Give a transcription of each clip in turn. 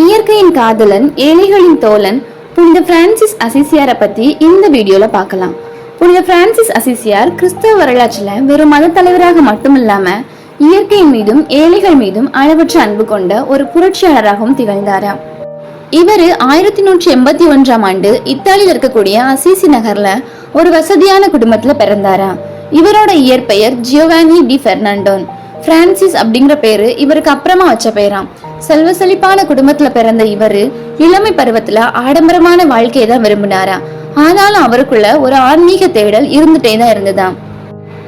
இயற்கையின் காதலன் ஏழைகளின் தோழன் புனித பிரான்சிஸ் அசிசியாரை பத்தி இந்த வீடியோல பார்க்கலாம். புனித பிரான்சிஸ் அசிசியார் கிறிஸ்தவ வரலாற்றுல வெறும் மத தலைவராக மட்டுமில்லாம இயற்கையின் மீதும் ஏழைகள் மீதும் அளவற்ற அன்பு கொண்ட ஒரு புரட்சியாளராகவும் திகழ்ந்தாராம். இவர் ஆயிரத்தி நூற்றி எண்பத்தி ஒன்றாம் ஆண்டு இத்தாலியில் இருக்கக்கூடிய அசிசி நகர்ல ஒரு வசதியான குடும்பத்துல பிறந்தாரா இவரோட இயற்பெயர் ஜியோவானி டி பெர்னாண்டோன். பிரான்சிஸ் அப்படிங்கிற பேரு இவருக்கு அப்புறமா வச்ச பெயராம் செல்வ செழிப்பான குடும்பத்துல பிறந்த இவரு இளமை பருவத்துல ஆடம்பரமான வாழ்க்கையை தான் விரும்பினாரா. ஆனாலும் அவருக்குள்ள ஒரு ஆன்மீக தேடல் இருந்துட்டே தான் இருந்ததாம்.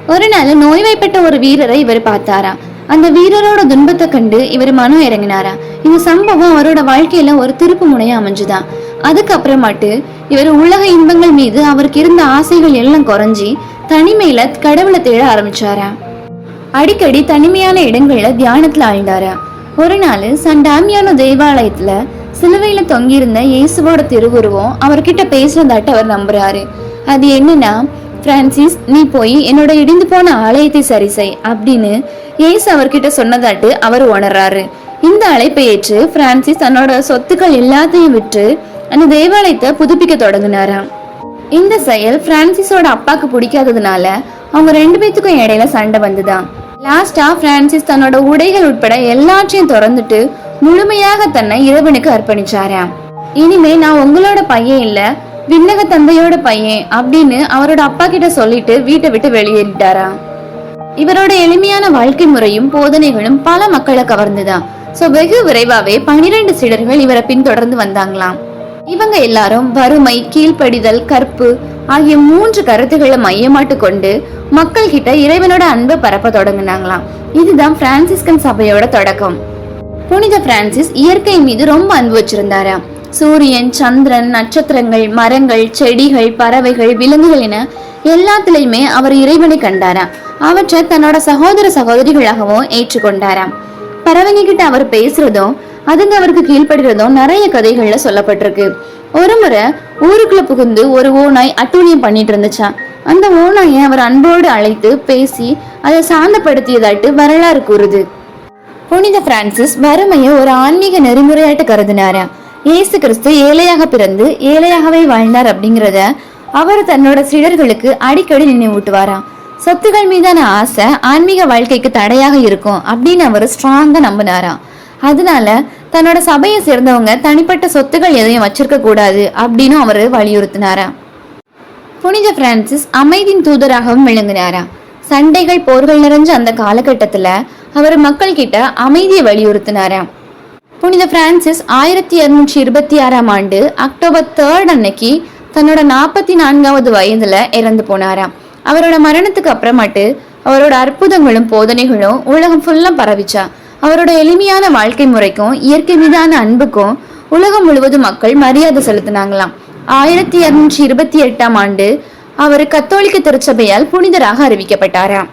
ஒரு நாள் நோய்வாய்ப்பட்ட ஒரு வீரரை இவர் பார்த்தாரா அந்த வீரரோட துன்பத்தை கண்டு இவர் மனம் இறங்கினாரா இந்த சம்பவம் அவரோட வாழ்க்கையில ஒரு திருப்பு முனையா அமைஞ்சுதான் அதுக்கப்புறமாட்டு இவர் உலக இன்பங்கள் மீது அவருக்கு இருந்த ஆசைகள் எல்லாம் குறைஞ்சி தனிமையில கடவுளை தேட ஆரம்பிச்சாரா அடிக்கடி தனிமையான இடங்கள்ல தியானத்துல ஆழ்ந்தாரா ஒரு நாள் சண்டாமியானோ தேவாலயத்துல சிலுவையில தொங்கியிருந்த இயேசுவோட திருவுருவம் அவர்கிட்ட பேசுனதாட்டு அவர் நம்புறாரு. அது என்னன்னா பிரான்சிஸ் நீ போய் என்னோட இடிந்து போன ஆலயத்தை சரி செய் அப்படின்னு இயேசு அவர்கிட்ட சொன்னதாட்டு அவர் உணர்றாரு. இந்த அழைப்பை ஏற்று பிரான்சிஸ் தன்னோட சொத்துக்கள் எல்லாத்தையும் விற்று அந்த தேவாலயத்தை புதுப்பிக்க தொடங்கினாராம். இந்த செயல் பிரான்சிஸோட அப்பாக்கு பிடிக்காததுனால அவங்க ரெண்டு பேத்துக்கும் இடையில சண்டை வந்துதான். லாஸ்டா பிரான்சிஸ் தன்னோட உடைகள் உட்பட எல்லாற்றையும் திறந்துட்டு முழுமையாக தன்னை இறைவனுக்கு அர்ப்பணிச்சாராம். இனிமே நான் உங்களோட பையன் இல்ல விண்ணக தந்தையோட பையன் அப்படின்னு அவரோட அப்பா கிட்ட சொல்லிட்டு வீட்டை விட்டு வெளியேறிட்டாராம். இவரோட எளிமையான வாழ்க்கை முறையும் போதனைகளும் பல மக்களை கவர்ந்துதான் சோ வெகு விரைவாவே பனிரெண்டு சீடர்கள் இவரை பின்தொடர்ந்து வந்தாங்களாம். இவங்க எல்லாரும் வறுமை கீழ்ப்படிதல் கற்பு ஆகிய மூன்று கருத்துக்களை மையமாட்டு கொண்டு மக்கள் கிட்ட இறைவனோட அன்பை பரப்ப தொடங்கினாங்களாம். இதுதான் பிரான்சிஸ்கன் சபையோட தொடக்கம். புனித பிரான்சிஸ் இயற்கை மீது ரொம்ப அன்பு வச்சிருந்தாராம். சூரியன் சந்திரன் நட்சத்திரங்கள் மரங்கள் செடிகள் பறவைகள் விலங்குகள் என எல்லாத்துலயுமே அவர் இறைவனை கண்டாராம். அவற்றை தன்னோட சகோதர சகோதரிகளாகவும் ஏற்றுக்கொண்டாராம். பறவைங்க கிட்ட அவர் பேசுறதும் அதுங்க அவருக்கு கீழ்படுறதும் நிறைய கதைகள்ல சொல்லப்பட்டிருக்கு. ஒரு முறை ஊருக்குள்ள புகுந்து ஒரு ஓநாய் அட்டூழியம் பண்ணிட்டு இருந்துச்சாம் அந்த ஓநாயை அவர் அன்போடு அழைத்து பேசி அதை சாந்தப்படுத்தியதாட்டு வரலாறு கூறுது. புனித பிரான்சிஸ் வறுமையை ஒரு ஆன்மீக நெறிமுறையாட்டு கருதினாரா? இயேசு கிறிஸ்து ஏழையாக பிறந்து ஏழையாகவே வாழ்ந்தார் அப்படிங்கிறத அவர் தன்னோட சீடர்களுக்கு அடிக்கடி நினைவூட்டுவாராம் சொத்துகள் மீதான ஆசை ஆன்மீக வாழ்க்கைக்கு தடையாக இருக்கும் அப்படின்னு அவர் ஸ்ட்ராங்கா நம்பினாராம் அதனால தன்னோட சபையை சேர்ந்தவங்க தனிப்பட்ட சொத்துகள் எதையும் வச்சிருக்க கூடாது அப்படின்னு அவர் வலியுறுத்தினாரா? புனித பிரான்சிஸ் அமைதியின் தூதராகவும் விளங்கினாரா? சண்டைகள் போர்கள் நிறைஞ்ச அந்த காலகட்டத்துல அவர் மக்கள் கிட்ட அமைதியை வலியுறுத்தினாராம் புனித பிரான்சிஸ் ஆயிரத்தி இருநூற்றி இருபத்தி ஆறாம் ஆண்டு அக்டோபர் தேர்ட் அன்னைக்கு தன்னோட நாற்பத்தி நான்காவது வயதுல இறந்து போனாராம் அவரோட மரணத்துக்கு அப்புறமாட்டு அவரோட அற்புதங்களும் போதனைகளும் உலகம் ஃபுல்லா பரவிச்சா? அவரோட எளிமையான வாழ்க்கை முறைக்கும் இயற்கை மீதான அன்புக்கும் உலகம் முழுவதும் மக்கள் மரியாதை செலுத்தினாங்களாம். ஆயிரத்தி இருநூற்றி இருபத்தி எட்டாம் ஆண்டு அவர் கத்தோலிக்க திருச்சபையால் புனிதராக அறிவிக்கப்பட்டாராம்.